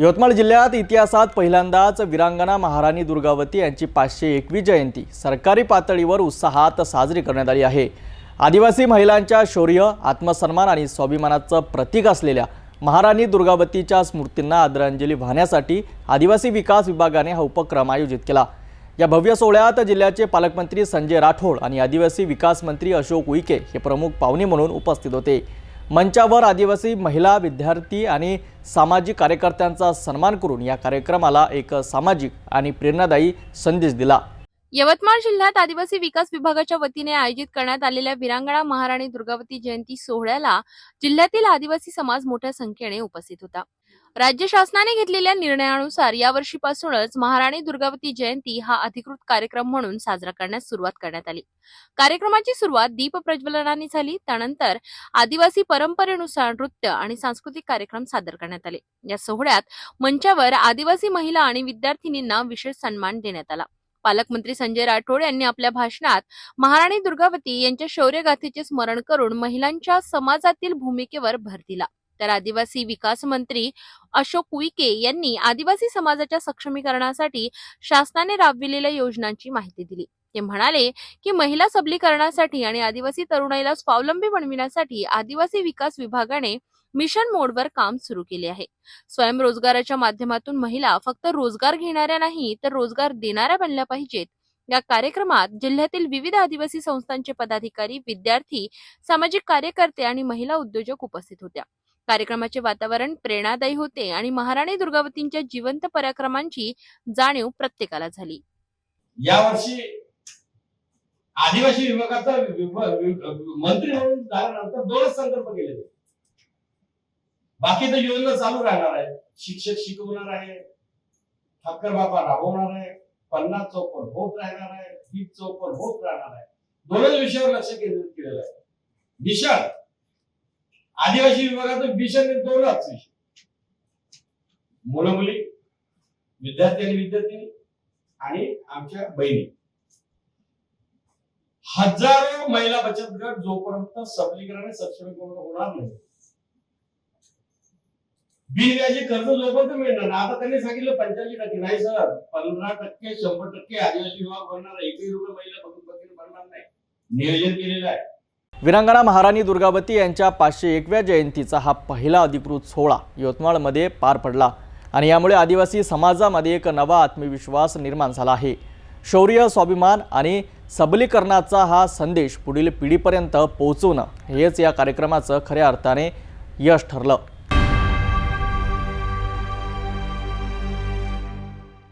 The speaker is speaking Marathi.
यवतमाळ जिल्ह्यात इतिहासात पहिल्यांदाच विरांगणा महाराणी दुर्गावती यांची पाचशे एकवीस जयंती सरकारी पातळीवर उत्साहात साजरी करण्यात आली आहे. आदिवासी महिलांच्या शौर्य आत्मसन्मान आणि स्वाभिमानाचं प्रतीक असलेल्या महाराणी दुर्गावतीच्या स्मृतींना आदरांजली वाहण्यासाठी आदिवासी विकास विभागाने हा उपक्रम आयोजित केला. या भव्य सोहळ्यात जिल्ह्याचे पालकमंत्री संजय राठोड आणि आदिवासी विकास मंत्री अशोक उईके हे प्रमुख पाहुणे म्हणून उपस्थित होते. मंचावर आदिवासी महिला विद्यार्थी आणि सामाजिक कार्यकर्त्यांचा सन्मान करून या कार्यक्रमाला एक सामाजिक आणि प्रेरणादायी संदेश दिला. यवतमाळ जिल्ह्यात आदिवासी विकास विभागाच्या वतीने आयोजित करण्यात आलेल्या विरांगणा महाराणी दुर्गावती जयंती सोहळ्याला जिल्ह्यातील आदिवासी समाज मोठ्या संख्येने उपस्थित होता. राज्य शासनाने घेतलेल्या निर्णयानुसार यावर्षीपासूनच महाराणी दुर्गावती जयंती हा अधिकृत कार्यक्रम म्हणून साजरा करण्यास सुरुवात करण्यात आली. कार्यक्रमाची सुरुवात दीप प्रज्वलनाने झाली. त्यानंतर आदिवासी परंपरेनुसार नृत्य आणि सांस्कृतिक कार्यक्रम सादर करण्यात आले. या सोहळ्यात मंचावर आदिवासी महिला आणि विद्यार्थिनींना विशेष सन्मान देण्यात आला. पालकमंत्री संजय राठोड यांनी आपल्या भाषणात महाराणी दुर्गावती यांच्या शौर्यगाथेचे स्मरण करून महिलांच्या समाजातील भूमिकेवर भर दिला. तर आदिवासी विकास मंत्री अशोक उईके यांनी आदिवासी समाजाच्या सक्षमीकरणासाठी शासनाने राबविलेल्या योजनांची माहिती दिली. ते म्हणाले की महिला सबलीकरणासाठी आणि आदिवासी तरुणाईला स्वावलंबी बनविण्यासाठी आदिवासी विकास विभागाने मिशन मोडवर काम सुरू केले आहे. स्वयंरोजगाराच्या माध्यमातून महिला फक्त रोजगार घेणाऱ्या नाही तर रोजगार देणाऱ्या बनल्या पाहिजेत. या कार्यक्रमात जिल्ह्यातील विविध आदिवासी संस्थांचे पदाधिकारी विद्यार्थी सामाजिक कार्यकर्ते आणि महिला उद्योजक उपस्थित होत्या. कार्यक्रमाचे वातावरण प्रेरणादायी होते आणि महाराणी दुर्गावतींच्या जिवंत पराक्रमांची जाणीव प्रत्येकाला झाली. यावर्षी आदिवासी विभागाचा मंत्री म्हणून झाल्यानंतर दोनच संकल्प केले. बाकी तर योजना चालू राहणार आहे. शिक्षक शिकवणार आहे. ठाकर बाबा राबवणार आहे. पन्नास चौपट होत राहणार आहे. वीस चौपट होत राहणार आहे. दोनच विषयावर लक्ष केंद्रित केलेलं आहे. मिशन आदिवासी विभागाचं मिशन दोन मुलं मुली विद्यार्थी आणि विद्यार्थिनी आणि आमच्या बहिणी. हजारो महिला बचत गट जोपर्यंत सबलीकरण सक्षमीकरण होणार नाही बिनव्याजी कर्ज जोपर्यंत मिळणार नाही. आता त्यांनी सांगितलं पंच्याऐंशी टक्के. नाही सर पंधरा टक्के शंभर टक्के आदिवासी विभाग भरणार एकही रुपये महिला भरणार नाही. नियोजन केलेलं आहे. वीरांगणा महाराणी दुर्गावती यांच्या पाचशे एकव्या जयंतीचा हा पहिला अधिकृत सोहळा यवतमाळमध्ये पार पडला. आणि यामुळे आदिवासी समाजामध्ये एक नवा आत्मविश्वास निर्माण झाला आहे. शौर्य स्वाभिमान आणि सबलीकरणाचा हा संदेश पुढील पिढीपर्यंत पोहोचवणं हेच या कार्यक्रमाचं खऱ्या अर्थाने यश ठरलं.